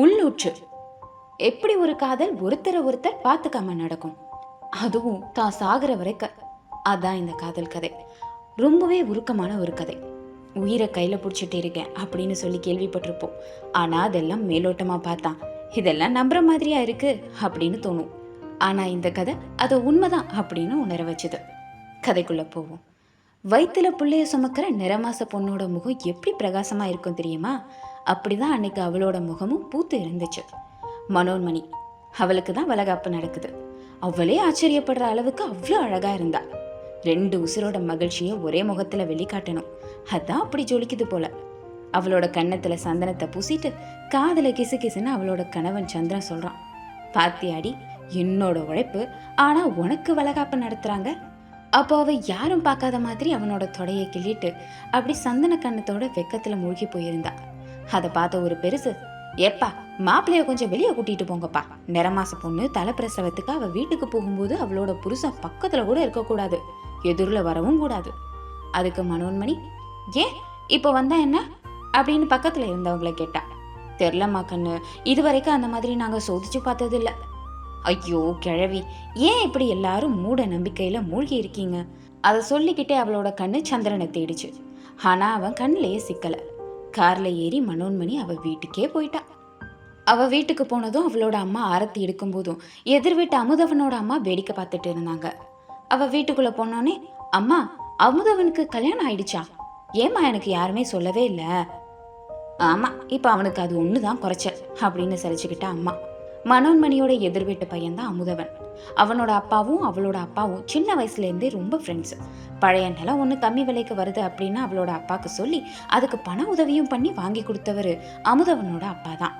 உள்ளூற்று. எப்படி ஒரு காதல் ஒருத்தரை ஒருத்தர் பார்த்துக்காம நடக்கும்? அதுவும் தான் சாகிற வரைக்கும். அதான் இந்த காதல் கதை. ரொம்பவே உருக்கமான ஒரு கதை. உயிரை கையில் பிடிச்சிட்டு இருக்கேன் அப்படின்னு சொல்லி கேள்விப்பட்டிருப்போம். ஆனால் அதெல்லாம் மேலோட்டமாக பார்த்தா இதெல்லாம் நம்புற மாதிரியா இருக்கு அப்படின்னு தோணும். ஆனால் இந்த கதை அதை உண்மைதான் அப்படின்னு உணர வச்சுது. கதைக்குள்ளே போவோம். வயிற்றுல பிள்ளைய சுமக்கிற நிறமாச பொண்ணோட முகம் எப்படி பிரகாசமாக இருக்கும் தெரியுமா? அப்படி தான் அன்னைக்கு அவளோட முகமும் பூத்து இருந்துச்சு. மனோன்மணி அவளுக்கு தான் வளகாப்பு நடக்குது. அவளே ஆச்சரியப்படுற அளவுக்கு அவ்வளோ அழகாக இருந்தா. ரெண்டு உசுரோட மகிழ்ச்சியை ஒரே முகத்தில் வெளிக்காட்டணும். அதான் அப்படி ஜொலிக்குது போல. அவளோட கன்னத்தில் சந்தனத்தை பூசிட்டு காதில் கிசு கிசுன்னு அவளோட கணவன் சந்திரன் சொல்கிறான் பாத்தியாடி என்னோட உழைப்பு ஆனால் உனக்கு வளகாப்பு நடத்துகிறாங்க அப்போ அவ யாரும் பார்க்காத மாதிரி அவனோட தொடையை கிள்ளிட்டு அப்படி சந்தன கண்ணத்தோட வெக்கத்தில் மூழ்கி போயிருந்தா. அதை பார்த்த ஒரு பெருசு ஏப்பா மாப்பிள்ளைய கொஞ்சம் வெளியே கூட்டிட்டு போங்கப்பா. நிறமாச பொண்ணு தலைப்பிரசவத்துக்கு அவ வீட்டுக்கு போகும்போது அவளோட புருஷன் பக்கத்துல கூட இருக்கக்கூடாது எதிரில் வரவும் கூடாது. அதுக்கு மனோன்மணி ஏன் இப்போ வந்தா என்ன? அப்படின்னு பக்கத்துல இருந்தவங்கள கேட்டா. தெரிலம்மா கண்ணு இது வரைக்கும் அந்த மாதிரி நாங்க சோதிச்சு பார்த்ததில்ல. ஐயோ கிழவி ஏன் இப்படி எல்லாரும் மூட நம்பிக்கையில மூழ்கி இருக்கீங்க? அதை சொல்லிக்கிட்டே அவளோட கண்ணு சந்திரனை தேடிச்சு. ஆனா அவன் கண்ணிலேயே சிக்கலை. கார்ல ஏறி மனோன்மணி அவ வீட்டுக்கே போயிட்டா. அவ வீட்டுக்கு போனதும் அவளோட அம்மா ஆரத்தி எடுக்கும்போதும் எதிர் வீட்டு அமுதவனோட அம்மா வேடிக்கை பார்த்துட்டு இருந்தாங்க. அவ வீட்டுக்குள்ள போனோனே அம்மா அமுதவனுக்கு கல்யாணம் ஆயிடுச்சா? ஏம்மா எனக்கு யாருமே சொல்லவே இல்லை? ஆமா இப்போ அவனுக்கு அது ஒன்று தான் குறைச்சல் அப்படின்னு சிரிச்சுக்கிட்டா அம்மா. மனோன்மணியோட எதிர்வீட்டு பையன் தான் அமுதவன். அவனோட அப்பாவும் அவளோட அப்பாவும் சின்ன வயசுலேருந்தே ரொம்ப ஃப்ரெண்ட்ஸ் பழைய நிலம் ஒன்று கம்மி விலைக்கு வருது அப்படின்னு அவளோட அப்பாவுக்கு சொல்லி அதுக்கு பண உதவியும் பண்ணி வாங்கி கொடுத்தவர் அமுதவனோட அப்பா தான்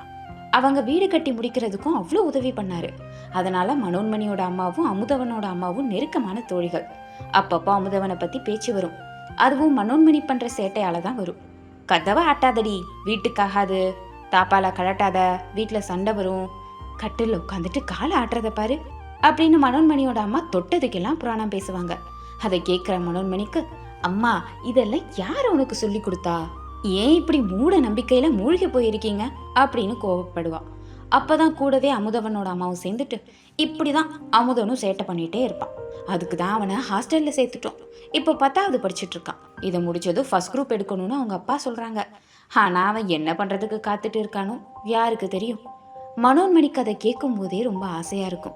அவங்க வீடு கட்டி முடிக்கிறதுக்கும் அவ்வளோ உதவி பண்ணாரு. அதனால மனோன்மணியோட அம்மாவும் அமுதவனோட அம்மாவும் நெருக்கமான தோழிகள். அப்பப்போ அமுதவனை பற்றி பேச்சு வரும். அதுவும் மனோன்மணி பண்ணுற சேட்டையால தான் வரும். கதவை ஆட்டாதடி வீட்டுக்காகாது தாப்பால கழட்டாத வீட்டில் சண்டை வரும் கட்டில் உட்காந்துட்டு காலை ஆட்டுறத பாரு அப்படின்னு மனோன்மணியோட அம்மா தொட்டதுக்கெல்லாம் புராணம் பேசுவாங்க. அதை கேட்குற மனோன்மணிக்கு அம்மா இதெல்லாம் யார் உனக்கு சொல்லி கொடுத்தா? ஏன் இப்படி மூட நம்பிக்கையில மூழ்கி போயிருக்கீங்க? அப்படின்னு கோவப்படுவா. அப்பதான் கூடவே அமுதவனோட அம்மாவும் சேர்ந்துட்டு இப்படிதான் அமுதனும் சேட்டை பண்ணிட்டே இருப்பான். அதுக்கு தான் அவனை ஹாஸ்டல்ல சேர்த்துட்டோம். இப்போ பத்தாவது படிச்சிட்டு இருக்கான். இதை முடிச்சதும் ஃபர்ஸ்ட் குரூப் எடுக்கணும்னு அவங்க அப்பா சொல்றாங்க. ஆனா அவன் என்ன பண்றதுக்கு காத்துட்டு இருக்கானோ? யாருக்கு தெரியும்? மனோன்மணிக்கு அதை கேட்கும் போதே ரொம்ப ஆசையாக இருக்கும்.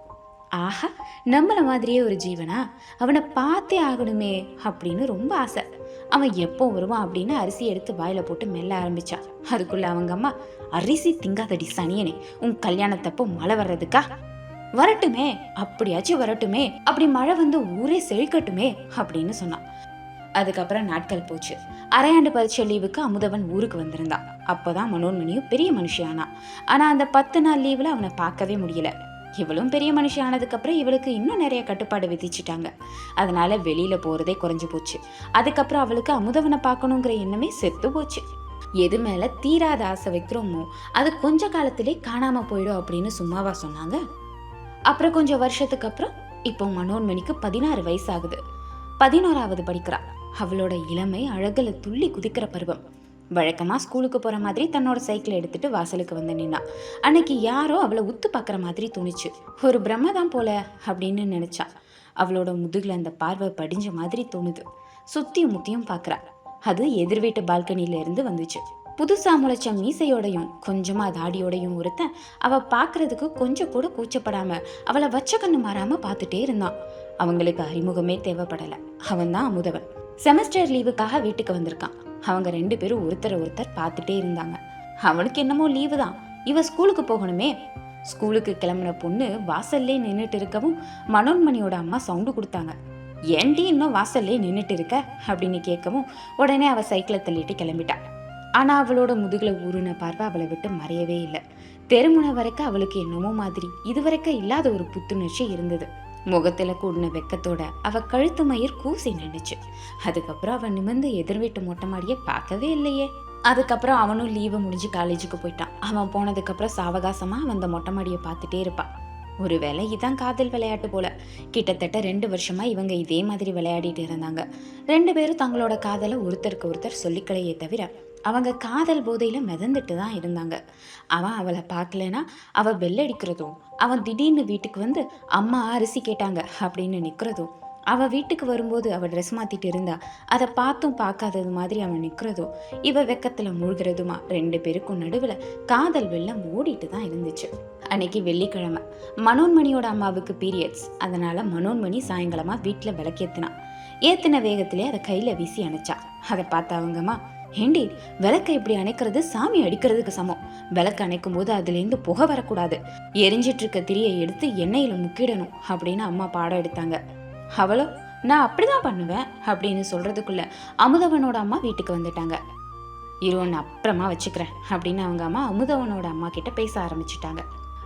ஆஹா நம்மள மாதிரியே ஒரு ஜீவனா? அவனை பார்த்தே ஆகணுமே அப்படின்னு ரொம்ப ஆசை. அவன் எப்போ வருவான் அப்படின்னு அரிசி எடுத்து வாயில போட்டு மெல்ல ஆரம்பிச்சான் அதுக்குள்ள அவங்க அம்மா அரிசி திங்காதடி சனியனே உன் கல்யாணத்தப்போ மழை வர்றதுக்கா? வரட்டுமே அப்படியாச்சும் வரட்டுமே அப்படி மழை வந்து ஊரே செழிக்கட்டுமே அப்படின்னு சொன்னான். அதுக்கப்புறம் நாட்கள் போச்சு. அரையாண்டு பரீட்சை லீவுக்கு அமுதவன் ஊருக்கு வந்திருந்தான். அப்போ தான் மனோன்மணியும் பெரிய மனுஷியானா ஆனா அந்த பத்து நாள் லீவில் அவனை பார்க்கவே முடியல. இவளும் பெரிய மனுஷி ஆனதுக்கப்புறம் இவளுக்கு இன்னும் நிறைய கட்டுப்பாடு விதிச்சிட்டாங்க. அதனால வெளியில் போகிறதே குறைஞ்சி போச்சு. அதுக்கப்புறம் அவளுக்கு அமுதவனை பார்க்கணுங்கிற எண்ணமே செத்து போச்சு. எது மேலே தீராத ஆசை வைக்கிறோமோ அது கொஞ்ச காலத்திலே காணாமல் போயிடும் அப்படின்னு சும்மாவா சொன்னாங்க. அப்புறம் கொஞ்சம் வருஷத்துக்கு அப்புறம் இப்போ மனோன்மணிக்கு பதினாறு வயசு ஆகுது பதினோராவது படிக்கிறாள் அவளோட இளமை அழகில் துள்ளி குதிக்கிற பருவம். வழக்கமாக ஸ்கூலுக்கு போகிற மாதிரி தன்னோட சைக்கிளை எடுத்துட்டு வாசலுக்கு வந்து நின்னா. அன்னைக்கு யாரோ அவளை உத்து பார்க்குற மாதிரி தோணுச்சு. ஒரு பிரம்ம தான் போல அப்படின்னு நினச்சா. அவளோட முதுகில் அந்த பார்வை படிஞ்ச மாதிரி தோணுது. சுத்தியும் முத்தியும் பார்க்குறா அது எதிர் வீட்டு பால்கனியிலேருந்து வந்துச்சு. புதுசாக முளைச்ச மீசையோடையும் கொஞ்சமாக தாடியோடையும் ஒருத்தன் அவள் பார்க்கறதுக்கு கொஞ்சம் கூட கூச்சப்படாமல் அவளை வச்ச கண்ணு மாறாமல் பார்த்துட்டே இருந்தான் அவங்களுக்கு அறிமுகமே தேவைப்படலை. அவன் தான் அமுதவன். செமஸ்டர் லீவுக்காக வீட்டுக்கு வந்திருக்கான். அவங்க ரெண்டு பேரும் ஒருத்தரை ஒருத்தர் பார்த்துட்டே இருந்தாங்க. அவளுக்கு என்னமோ லீவு தான். இவ ஸ்கூலுக்கு போகணுமே. ஸ்கூலுக்கு கிளம்புன பொண்ணு வாசல்லே நின்றுட்டு இருக்கவும் மனோன்மணியோட அம்மா சவுண்டு கொடுத்தாங்க. ஏன்டி இன்னும் வாசல்லே நின்றுட்டு இருக்க? அப்படின்னு கேட்கவும் உடனே அவள் சைக்கிளை தள்ளிட்டு கிளம்பிட்டா. ஆனால் அவளோட முதுகில் ஊறுன பார்வை அவளை விட்டு மறையவே இல்லை. தெருமுனை வரைக்கும் அவளுக்கு என்னமோ மாதிரி. இதுவரைக்கும் இல்லாத ஒரு புத்துணர்ச்சி இருந்தது. முகத்தில் கூடின வெக்கத்தோட அவ கழுத்து மயிர் கூசி நின்னுச்சு. அதுக்கப்புறம் அவன் நிமிர்ந்து எதிர் வீட்டு மொட்டை மாடியை பார்க்கவே இல்லையே. அதுக்கப்புறம் அவனும் லீவு முடிஞ்சு காலேஜுக்கு போயிட்டான். அவன் போனதுக்கப்புறம் சாவகாசமாக அவன் அந்த மொட்டை மாடியை பார்த்துட்டே இருப்பான். ஒருவேளை இதான் காதல் விளையாட்டு போல. கிட்டத்தட்ட ரெண்டு வருஷமா இவங்க இதே மாதிரி விளையாடிட்டு இருந்தாங்க. ரெண்டு பேரும் தங்களோட காதலை ஒருத்தருக்கு ஒருத்தர் சொல்லிக்கலையே தவிர அவங்க காதல் போதையில் மிதந்துட்டு தான் இருந்தாங்க. அவன் அவளை பார்க்கலனா அவள் பெல்லடிக்கிறதும் அவன் திடீர்னு வீட்டுக்கு வந்து அம்மா அரிசி கேட்டாங்க அப்படின்னு நிற்கிறதும் அவள் வீட்டுக்கு வரும்போது அவள் ட்ரெஸ் மாற்றிட்டு இருந்தா அதை பார்த்தும் பார்க்காதது மாதிரி அவன் நிற்கிறதும் இவ வெக்கத்தில் மூழ்கிறதுமா ரெண்டு பேருக்கும் நடுவில் காதல் வெள்ளம் ஓடிட்டு தான் இருந்துச்சு. அன்னைக்கு வெள்ளிக்கிழமை மனோன்மணியோட அம்மாவுக்கு பீரியட்ஸ் அதனால் மனோன்மணி சாயங்காலமாக வீட்டில் விளக்கேற்றினான் ஏற்றின வேகத்திலே அதை கையில் வீசி அணைச்சா. அதை பார்த்த அவங்கம்மா ஏண்டி விளக்கை இப்படி அணைக்கிறது சாமி அடிக்கிறதுக்கு சமம். விளக்கு அணைக்கும் போது அதுலேருந்து புகை வரக்கூடாது. எரிஞ்சிட்டு இருக்க திரியை எடுத்து எண்ணெயில் முக்கிடணும் அப்படின்னு அம்மா பாடம் எடுத்தாங்க. அவளோ நான் அப்படிதான் பண்ணுவேன் அப்படின்னு சொல்றதுக்குள்ள அமுதவனோட அம்மா வீட்டுக்கு வந்துட்டாங்க. இருவன் அப்புறமா வச்சுக்கிறேன் அப்படின்னு அவங்க அம்மா அமுதவனோட அம்மா கிட்ட பேச ஆரம்பிச்சிட்டாங்க.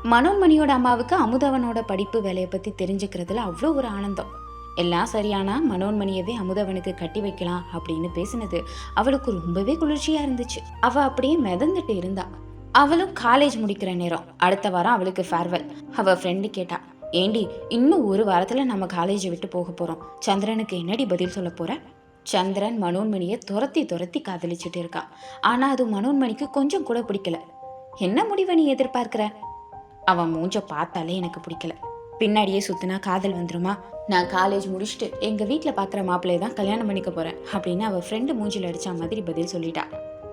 மனோன்மணியோட அம்மாவுக்கு அமுதவனோட படிப்பு வேலையை பத்தி தெரிஞ்சுக்கிறதுல அவ்வளோ ஒரு ஆனந்தம். எல்லாம் சரியானா மனோன்மணியவே அமுதவனுக்கு கட்டி வைக்கலாம் அப்படின்னு பேசினது. அவளுக்கு ரொம்பவே குளிர்ச்சியா இருந்துச்சு. அவ அப்படியே மிதந்துட்டு இருந்தா. அவளும் காலேஜ் முடிக்கிற நேரம். அடுத்த வாரம் அவளுக்கு ஃபேர்வெல் அவ ஃப்ரெண்டு கேட்டா ஏண்டி இன்னும் ஒரு வாரத்துல நம்ம காலேஜை விட்டு போக போறோம். சந்திரனுக்கு என்னடி பதில் சொல்ல போற? சந்திரன் மனோன்மணியை துரத்தி துரத்தி காதலிச்சுட்டு இருக்கான் ஆனா அது மனோன்மணிக்கு கொஞ்சம் கூட பிடிக்கல. என்ன முடிவை நீ எதிர்பார்க்கிற? அவன் மூஞ்ச பார்த்தாலே எனக்கு பிடிக்கல. பின்னாடியே சுற்றினா காதல் வந்துருமா? நான் காலேஜ் முடிச்சுட்டு எங்கள் வீட்டில் பார்க்குற மாப்பிள்ளையை தான் கல்யாணம் பண்ணிக்க போகிறேன் அப்படின்னு அவ ஃப்ரெண்டு மூஞ்சில் அடித்த மாதிரி பதில் சொல்லிட்டா.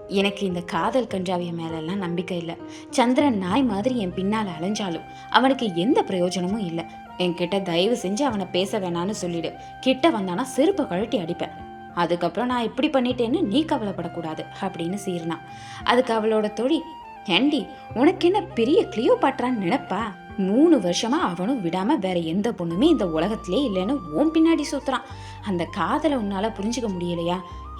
எனக்கு இந்த காதல் கஞ்சாவிய மேலெல்லாம் நம்பிக்கை இல்லை. சந்திரன் நாய் மாதிரி என் பின்னால் அலைஞ்சாலும் அவனுக்கு எந்த பிரயோஜனமும் இல்லை. என்கிட்ட தயவு செஞ்சு அவனை பேச வேணான்னு சொல்லிடு. கிட்ட வந்தானா செருப்பை கழட்டி அடிப்பேன். அதுக்கப்புறம் நான் இப்படி பண்ணிட்டேன்னு நீ கவலைப்படக்கூடாது அப்படின்னு சீர்னா அதுக்கு அவளோட தொழி ஏண்டி உனக்கு என்ன பெரிய கிளியோ பாட்டுறான்னு நினைப்பா? மூணு வருஷமாக அவனும் விடாமல் வேற எந்த பொண்ணுமே இந்த உலகத்திலே இல்லைன்னு ஓன் பின்னாடி சுத்துறான். அந்த காதலை உன்னால் புரிஞ்சுக்க முடியலையா?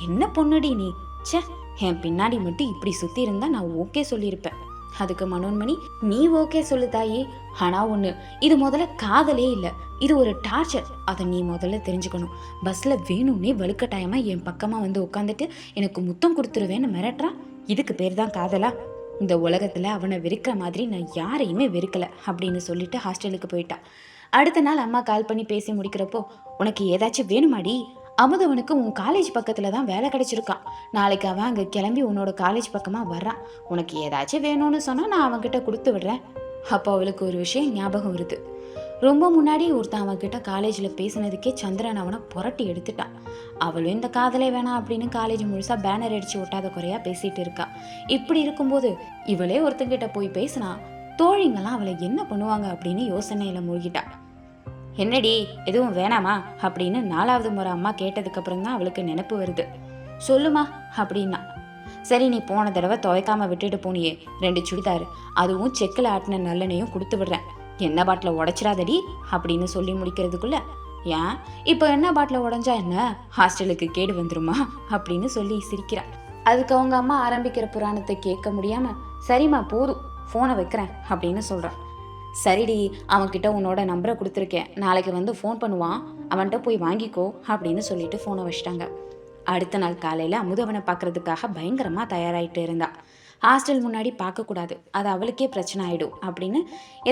என்ன பொண்ணுடி நீ? சே என் பின்னாடி மட்டும் இப்படி சுற்றி இருந்தால் நான் ஓகே சொல்லியிருப்பேன். அதுக்கு மனோன்மணி நீ ஓகே சொல்லு தாயி. ஆனால் ஒன்று இது முதல்ல காதலே இல்லை. இது ஒரு டார்ச்சர். அதை நீ முதல்ல தெரிஞ்சுக்கணும். பஸ்ஸில் வேணும்னே வலுக்கட்டாயமாக என் பக்கமாக வந்து உட்காந்துட்டு எனக்கு முத்தம் கொடுத்துருவேன்னு மிரட்டுறான் இதுக்கு பேர் தான் காதலா? இந்த உலகத்தில் அவனை வெறுக்கிற மாதிரி நான் யாரையுமே வெறுக்கலை அப்படின்னு சொல்லிட்டு ஹாஸ்டலுக்கு போயிட்டான் அடுத்த நாள் அம்மா கால் பண்ணி பேசி முடிக்கிறப்போ உனக்கு ஏதாச்சும் வேணுமாடி? அமுதவனுக்கு உன் காலேஜ் பக்கத்தில் தான் வேலை கிடச்சிருக்கான். நாளைக்கு அவன் அங்கே கிளம்பி உன்னோட காலேஜ் பக்கமாக வர்றான். உனக்கு ஏதாச்சும் வேணும்னு சொன்னால் நான் அவன்கிட்ட கொடுத்து விடுறேன். அப்போ அவளுக்கு ஒரு விஷயம் ஞாபகம் வருது. ரொம்ப முன்னாடி ஒருத்தன் அவன்கிட்ட காலேஜில் பேசினதுக்கே சந்திரன் அவனை புரட்டி எடுத்துட்டான். அவளும் இந்த காதலே வேணாம் அப்படின்னு காலேஜ் முழுசாக பேனர் அடிச்சு ஒட்டாத குறையாக பேசிகிட்டு இருக்கா. இப்படி இருக்கும்போது இவளே ஒருத்தங்கிட்ட போய் பேசினா தோழிங்கெல்லாம் அவளை என்ன பண்ணுவாங்க அப்படின்னு யோசனையில் மூழ்கிட்டா. என்னடி எதுவும் வேணாமா? அப்படின்னு நாலாவது முறை அம்மா கேட்டதுக்கப்புறம் தான் அவளுக்கு நினைப்பு வருது. சொல்லுமா அப்படின்னா. சரி நீ போன தடவை துவைக்காம விட்டுட்டு போனியே ரெண்டு சுடிதார். அதுவும் செக்கில் ஆட்டின நல்லெண்ணையும் கொடுத்து விடுறேன். என்ன பாட்டில் உடைச்சிடாதடி அப்படின்னு சொல்லி முடிக்கிறதுக்குள்ள ஏன் இப்போ என்ன பாட்டில் உடஞ்சா என்ன? ஹாஸ்டலுக்கு கேடு வந்துருமா? அப்படின்னு சொல்லி சிரிக்கிறாள். அதுக்கு அவங்க அம்மா ஆரம்பிக்கிற புராணத்தை கேட்க முடியாம சரிம்மா போதும் ஃபோனை வைக்கிறேன் அப்படின்னு சொல்கிறான் சரிடி அவன்கிட்ட உன்னோட நம்பரை கொடுத்துருக்கேன். நாளைக்கு வந்து ஃபோன் பண்ணுவான். அவன்கிட்ட போய் வாங்கிக்கோ அப்படின்னு சொல்லிட்டு ஃபோனை வச்சிட்டாங்க. அடுத்த நாள் காலையில் அமுதவனை பார்க்கறதுக்காக பயங்கரமாக தயாராகிட்டு இருந்தா. ஹாஸ்டல் முன்னாடி பார்க்கக்கூடாது. அது அவளுக்கே பிரச்சனை ஆகிடும் அப்படின்னு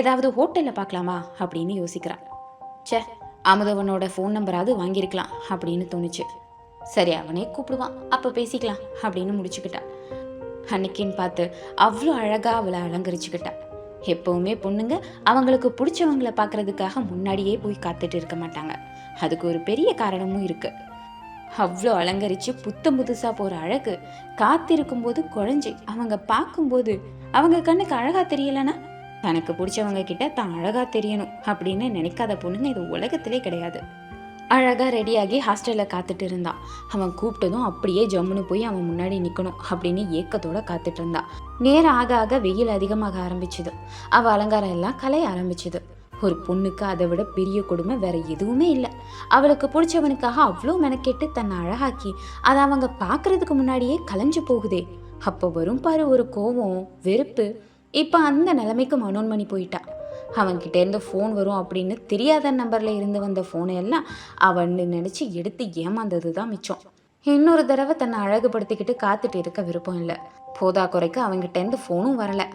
ஏதாவது ஹோட்டலில் பார்க்கலாமா? அப்படின்னு யோசிக்கிறான் ச்சே அமுதவனோட ஃபோன் நம்பராவது வாங்கியிருக்கலாம் அப்படின்னு தோணுச்சு. சரி அவனே கூப்பிடுவான். அப்போ பேசிக்கலாம் அப்படின்னு முடிச்சுக்கிட்டா. அன்னைக்கின்னு பார்த்து அவ்வளோ அழகாக அவளை அலங்கரிச்சுக்கிட்டாள் எப்போவுமே பொண்ணுங்க அவங்களுக்கு பிடிச்சவங்கள பார்க்கறதுக்காக முன்னாடியே போய் காத்துட்டு இருக்க மாட்டாங்க. அதுக்கு ஒரு பெரிய காரணமும் இருக்குது அவ்வளோ அலங்கரித்து புத்தம் புதுசாக போகிற அழகு. காத்திருக்கும் போது குழஞ்சி அவங்க பார்க்கும்போது அவங்க கண்ணுக்கு அழகாக தெரியலனா தனக்கு பிடிச்சவங்க கிட்ட தான் அழகாக தெரியணும் அப்படின்னு நினைக்காத பொண்ணுங்க இது உலகத்திலே கிடையாது. அழகாக ரெடியாகி ஹாஸ்டலில் காத்துட்டு இருந்தான் அவன் கூப்பிட்டதும் அப்படியே ஜம்முன்னு போய் அவன் முன்னாடி நிற்கணும் அப்படின்னு ஏக்கத்தோட காத்துட்டு இருந்தான் நேரம் ஆக ஆக வெயில் அதிகமாக ஆரம்பிச்சுது. அவள் அலங்காரம் எல்லாம் கலைய ஆரம்பிச்சுது. ஒரு பொண்ணுக்கு அதை விட பெரிய கொடுமை வேற எதுவுமே இல்லை. அவளுக்கு பிடிச்சவனுக்காக அவ்வளோ மெனக்கெட்டு தன்னை அழகாக்கி அதை அவங்க பார்க்கறதுக்கு முன்னாடியே கலைஞ்சு போகுதே. அப்போ வரும் பாரு ஒரு கோவம் வெறுப்பு. இப்போ அந்த நிலைமைக்கு மனோன்மணி போயிட்டா. அவன்கிட்ட இருந்து ஃபோன் வரும் அப்படின்னு தெரியாத நம்பரில் இருந்து வந்த ஃபோனை எல்லாம் அவன் நினச்சி எடுத்து ஏமாந்தது தான் மிச்சம். இன்னொரு தடவை தன்னை அழகுபடுத்திக்கிட்டு காத்துட்டு இருக்க விருப்பம் இல்லை. போதா குறைக்கு அவன்கிட்ட இருந்து ஃபோனும் வரலை.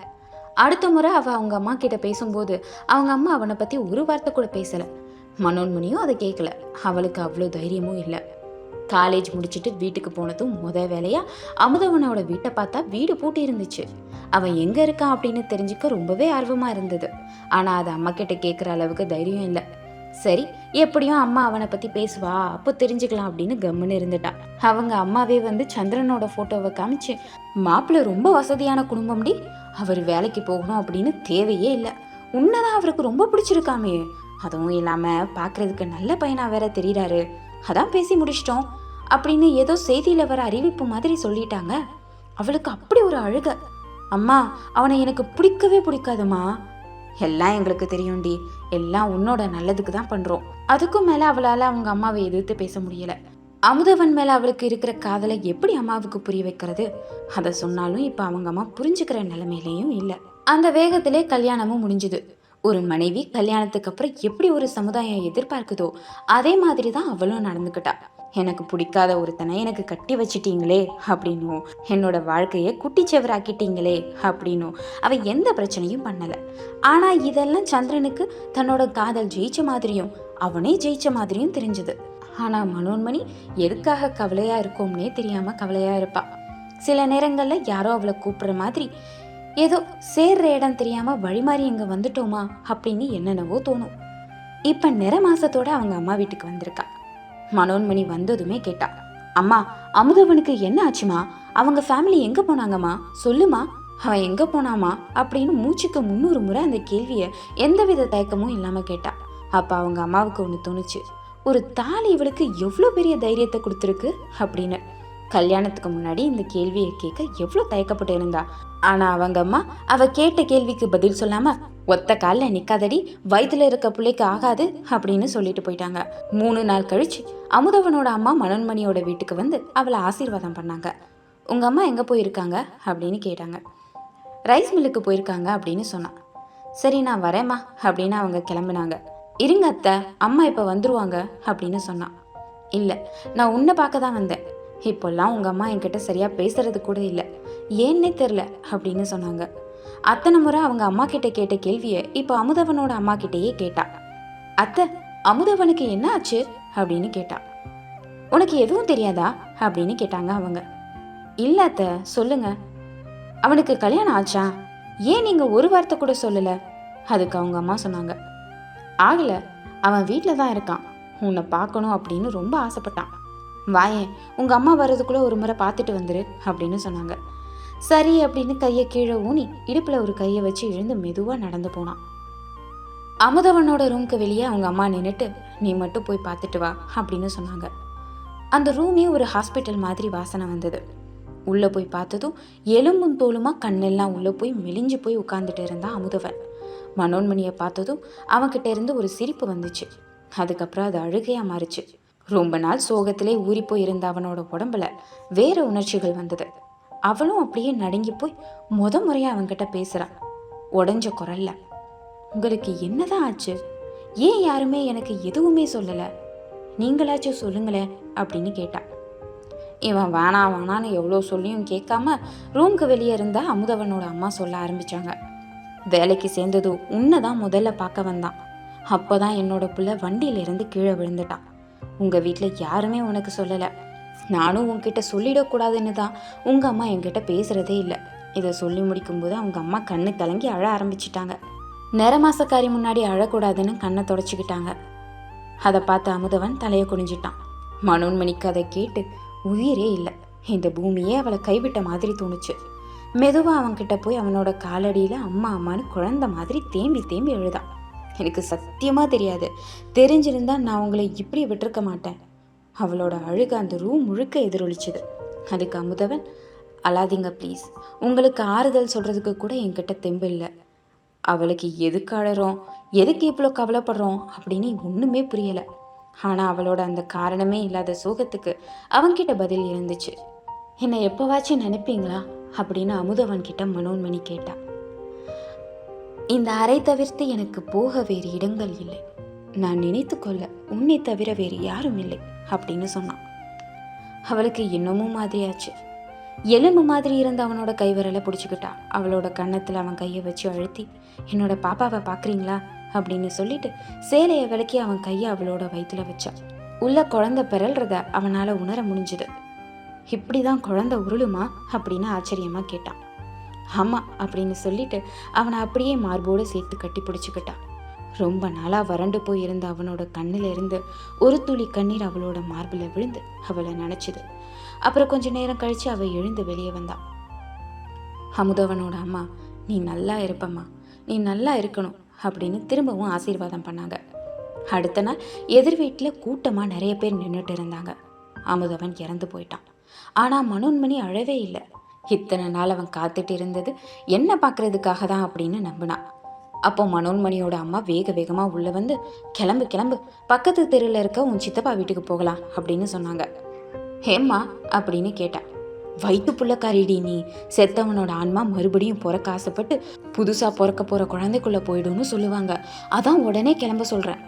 அடுத்த முறை அவள் அவங்க அம்மா கிட்ட பேசும்போது அவங்க அம்மா அவனை பற்றி ஒரு வார்த்தை கூட பேசலை. மனோன்மணியும் அதை கேட்கல அவளுக்கு அவ்வளோ தைரியமும் இல்லை. காலேஜ் முடிச்சுட்டு வீட்டுக்கு போனதும் முத வேலையாக அமுதவனோட வீட்டை பார்த்தா வீடு பூட்டி இருந்துச்சு. அவன் எங்கே இருக்கான் அப்படின்னு தெரிஞ்சுக்க ரொம்பவே ஆர்வமாக இருந்தது. ஆனால் அது அம்மா கிட்ட கேட்குற அளவுக்கு தைரியம் இல்லை. சரி எப்படியும் அம்மா அவனை பத்தி பேசுவா அப்போ தெரிஞ்சுக்கலாம் அப்படின்னு கம்முன்னு இருந்துட்டான் அவங்க அம்மாவே வந்து சந்திரனோட போட்டோவை காமிச்சு மாப்பிள்ளை ரொம்ப வசதியான குடும்பம்டி அவர் வேலைக்கு போகணும் அப்படின்னு தேவையே இல்லை. உன்னதான் அவருக்கு ரொம்ப பிடிச்சிருக்காமே. அதுவும் இல்லாம பார்க்குறதுக்கு நல்ல பையனா வேற தெரியறாரு. அதான் பேசி முடிச்சிட்டோம். அப்படின்னு ஏதோ செய்தியில வர அறிவிப்பு மாதிரி சொல்லிட்டாங்க. அவளுக்கு அப்படி ஒரு அழுக. அம்மா அவனை எனக்கு பிடிக்கவே பிடிக்காதும்மா. எல்லாம் எங்களுக்கு தெரியும்டி. எல்லாம் உன்னோட நல்லதுக்கு தான் பண்றோம். அதுக்கும் மேல அவளால அவங்க அம்மாவை எதிர்த்து பேச முடியல. அமுதவன் மேல அவளுக்கு இருக்கிற காதலை எப்படி அம்மாவுக்கு புரிய வைக்கிறது? அதை சொன்னாலும் இப்ப அவங்க அம்மா புரிஞ்சுக்கிற நிலைமையிலையும் இல்லை. அந்த வேகத்திலே கல்யாணமும் முடிஞ்சுது. ஒரு மனைவி கல்யாணத்துக்கு அப்புறம் எப்படி ஒரு சமுதாயம் எதிர்பார்க்குதோ அதே மாதிரி தான் அவளும் நடந்துக்கிட்டா. எனக்கு பிடிக்காத ஒருத்தனை எனக்கு கட்டி வச்சிட்டீங்களே அப்படின்னும். என்னோட வாழ்க்கையை குட்டிச்சவராக்கிட்டீங்களே அப்படின்னும். அவள் எந்த பிரச்சனையும் பண்ணலை. ஆனால் இதெல்லாம் சந்திரனுக்கு தன்னோட காதல் ஜெயிச்ச மாதிரியும் அவனே ஜெயிச்ச மாதிரியும் தெரிஞ்சது. ஆனால் மனோன்மணி எதுக்காக கவலையாக இருக்கோம்னே தெரியாமல் கவலையாக இருப்பாள் சில நேரங்களில் யாரோ அவளை கூப்பிட்ற மாதிரி ஏதோ சேர்ற இடம் தெரியாமல் வழிமாறி இங்கே வந்துட்டோமா அப்படின்னு என்னென்னவோ தோணும். இப்போ நிற மாதத்தோடு அவங்க அம்மா வீட்டுக்கு வந்திருக்கா. மனோன்மணி வந்ததுமே கேட்டா அம்மா அமுதவனுக்கு என்ன ஆச்சுமா? அவங்க ஃபேமிலி எங்க போனாங்கம்மா? சொல்லுமா? அவன் எங்க போனாமா? அப்படின்னு மூச்சுக்கு முன்னூறு முறை அந்த கேள்வியை எந்தவித தயக்கமும் இல்லாம கேட்டா. அப்ப அவங்க அம்மாவுக்கு ஒன்று தோணுச்சு. ஒரு தாலி இவளுக்கு எவ்வளோ பெரிய தைரியத்தை கொடுத்துருக்கு? அப்படின்னு. கல்யாணத்துக்கு முன்னாடி இந்த கேள்வியை கேட்க எவ்வளோ தயக்கப்பட்டு இருந்தா ஆனா அவங்க அம்மா அவ கேட்ட கேள்விக்கு பதில் சொல்லாம ஒத்த காலில் நிற்காதடி வயித்துல இருக்க பிள்ளைக்கு ஆகாது அப்படின்னு சொல்லிட்டு போயிட்டாங்க. மூணு நாள் கழிச்சு அமுதவனோட அம்மா மனோன்மணியோட வீட்டுக்கு வந்து அவளை ஆசீர்வாதம் பண்ணாங்க. உங்க அம்மா எங்க போயிருக்காங்க? அப்படின்னு கேட்டாங்க. ரைஸ் மில்லுக்கு போயிருக்காங்க அப்படின்னு சொன்னான். சரி நான் வரேம்மா அப்படின்னு அவங்க கிளம்புனாங்க. இருங்க அத்தை அம்மா இப்போ வந்துருவாங்க அப்படின்னு சொன்னான். இல்லை நான் உன்னை பார்க்க தான் வந்தேன். இப்போல்லாம் உங்கள் அம்மா என்கிட்ட சரியாக பேசுறது கூட இல்லை. ஏன்னே தெரில அப்படின்னு சொன்னாங்க. அத்தனை முறை அவங்க அம்மா கிட்ட கேட்ட கேள்வியை இப்போ அமுதவனோட அம்மா கிட்டேயே கேட்டா. அத்தை அமுதவனுக்கு என்ன ஆச்சு? அப்படின்னு கேட்டா. உனக்கு எதுவும் தெரியாதா? அப்படின்னு கேட்டாங்க அவங்க. இல்லை அத்தை சொல்லுங்க. அவனுக்கு கல்யாணம் ஆச்சா? ஏன் நீங்க ஒரு வார்த்தை கூட சொல்லல? அதுக்கு அவங்க அம்மா சொன்னாங்க. ஆகல அவன் வீட்டில் தான் இருக்கான். உன்னை பார்க்கணும் அப்படின்னு ரொம்ப ஆசைப்பட்டான். வாயேன் உங்க அம்மா வர்றதுக்குள்ள ஒரு முறை பார்த்துட்டு வந்துரு அப்படின்னு சொன்னாங்க. சரி அப்படின்னு கையை கீழே ஊனி இடுப்பில் ஒரு கையை வச்சு எழுந்து மெதுவாக நடந்து போனான் அமுதவனோட ரூம்க்கு வெளியே அவங்க அம்மா நின்றுட்டு நீ மட்டும் போய் பார்த்துட்டு வா அப்படின்னு சொன்னாங்க. அந்த ரூமே ஒரு ஹாஸ்பிட்டல் மாதிரி வாசனை வந்தது. உள்ளே போய் பார்த்ததும் எலும்பும் தோலுமா கண்ணெல்லாம் உள்ளே போய் மெலிஞ்சு போய் உட்காந்துட்டு இருந்தான் அமுதவன். மனோன்மணியை பார்த்ததும் அவன்கிட்ட இருந்து ஒரு சிரிப்பு வந்துச்சு. அதுக்கப்புறம் அது அழுகையாக மாறிச்சு. ரொம்ப நாள் சோகத்திலே ஊறி போய் இருந்த அவனோட உடம்புல வேற உணர்ச்சிகள் வந்தது. அவளும் அப்படியே நடுங்கி போய் முத முறையாக அவன்கிட்ட பேசுகிறான் உடஞ்ச குரல்ல உங்களுக்கு என்னதான் ஆச்சு? ஏன் யாருமே எனக்கு எதுவுமே சொல்லலை? நீங்களாச்சும் சொல்லுங்களேன் அப்படின்னு கேட்டான் இவன் வேணா வேணான்னு எவ்வளோ சொல்லியும் கேட்காம ரூம்க்கு வெளியே இருந்தா அமுதவனோட அம்மா சொல்ல ஆரம்பிச்சாங்க. வேலைக்கு சேர்ந்ததும் உன்னை தான் முதல்ல பார்க்க வந்தான். அப்போதான் என்னோட புள்ள வண்டியில இருந்து கீழே விழுந்துட்டான். உங்கள் வீட்டில் யாருமே உனக்கு சொல்லலை. நானும் உங்ககிட்ட சொல்லிடக்கூடாதுன்னு தான் உங்கள் அம்மா என்கிட்ட பேசுகிறதே இல்லை. இதை சொல்லி முடிக்கும்போது அவங்க அம்மா கண்ணு கலங்கி அழ ஆரம்பிச்சிட்டாங்க. நிறமாசக்காரி முன்னாடி அழக்கூடாதுன்னு கண்ணை தொடச்சிக்கிட்டாங்க. அதை பார்த்து அமுதவன் தலையை குனிஞ்சிட்டான். மனோன்மணிக்கு அதை கேட்டு உயிரே இல்லை. இந்த பூமியே அவளை கைவிட்ட மாதிரி தோணுச்சு. மெதுவாக அவன்கிட்ட போய் அவனோட காலடியில் அம்மா அம்மான்னு குழந்த மாதிரி தேம்பி தேம்பி எழுதான் எனக்கு சத்தியமாக தெரியாது. தெரிஞ்சிருந்தா நான் உங்களை இப்படி விட்டுருக்க மாட்டேன். அவளோட அழுக அந்த ரூம் முழுக்க எதிரொலிச்சுது. அதுக்கு அமுதவன் அழாதீங்க ப்ளீஸ் உங்களுக்கு ஆறுதல் சொல்கிறதுக்கு கூட என்கிட்ட தெம்பு இல்லை. அவளுக்கு எதுக்கு அழறோம்? எதுக்கு இவ்வளோ கவலைப்படுறோம்? அப்படின்னு ஒன்றுமே புரியலை. ஆனால் அவளோட அந்த காரணமே இல்லாத சோகத்துக்கு அவன்கிட்ட பதில் இருந்துச்சு. என்னை எப்போவாச்சும் நினைப்பீங்களா? அப்படின்னு அமுதவன் கிட்ட மனோன்மணி கேட்டா. இந்த அறை தவிர்த்து எனக்கு போக வேறு இடங்கள் இல்லை. நான் நினைத்து கொள்ள உன்னை தவிர வேறு யாரும் இல்லை அப்படின்னு சொன்னான். அவளுக்கு இன்னமும் மாதிரியாச்சு. எலும்பு மாதிரி இருந்த அவனோட கைவிரலை பிடிச்சிக்கிட்டா அவளோட கன்னத்தில் அவன் கையை வச்சு அழுத்தி என்னோட பாப்பாவை பார்க்குறீங்களா அப்படின்னு சொல்லிட்டு சேலையை விலக்கி அவன் கையை அவளோட வயிற்றுல வச்சான். உள்ள குழந்தை பிறல்றத அவனால் உணர முடிஞ்சுது. இப்படி தான் குழந்தை உருளுமா? அப்படின்னு ஆச்சரியமா கேட்டான். ஆமாம் அப்படின்னு சொல்லிட்டு அவனை அப்படியே மார்போடு சேர்த்து கட்டி பிடிச்சிக்கிட்டான். ரொம்ப நாளாக வறண்டு போயிருந்த அவனோட கண்ணுல இருந்து ஒரு துளி கண்ணீர் அவளோட மார்பில் விழுந்து அவளை நினச்சிது. அப்புறம் கொஞ்ச நேரம் கழித்து அவள் எழுந்து வெளியே வந்தாள் அமுதவனோட அம்மா நீ நல்லா இருப்பம்மா. நீ நல்லா இருக்கணும். அப்படின்னு திரும்பவும் ஆசீர்வாதம் பண்ணாங்க. அடுத்த நாள் எதிர் வீட்டில் கூட்டமாக நிறைய பேர் நின்றுட்டு இருந்தாங்க. அமுதவன் இறந்து போயிட்டான். ஆனால் மனோன்மணி அழவே இல்லை. இத்தனை நாள் அவன் காத்துட்டு இருந்தது என்ன பார்க்கறதுக்காக தான் அப்படின்னு நம்பினான். அப்போ மனோன்மணியோட அம்மா வேக வேகமாக உள்ளே வந்து கிளம்பு கிளம்பு. பக்கத்து தெருவில் இருக்க உன் சித்தப்பா வீட்டுக்கு போகலாம் அப்படின்னு சொன்னாங்க. ஹேம்மா அப்படின்னு கேட்டேன் வயிற்று புள்ளக்காரிடி நீ. செத்தவனோட ஆன்மா மறுபடியும் பிறக்க ஆசைப்பட்டு புதுசாக பிறக்க போகிற குழந்தைக்குள்ளே போயிடும்னு சொல்லுவாங்க. அதான் உடனே கிளம்ப சொல்கிறேன்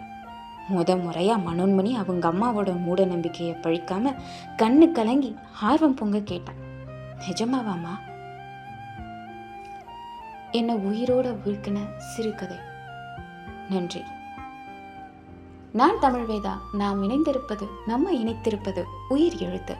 முத முறையாக மனோன்மணி அவங்க அம்மாவோட மூட நம்பிக்கையை பழிக்காம கண்ணு கலங்கி ஆர்வம் பொங்க கேட்டான் நிஜமாவாமா என்னை உயிரோட வீழ்க்கின சிறுகதை நன்றி. நான் தமிழ்வேதா நாம் இணைந்திருப்பது நம்ம இணைத்திருப்பது உயிர் எழுத்து.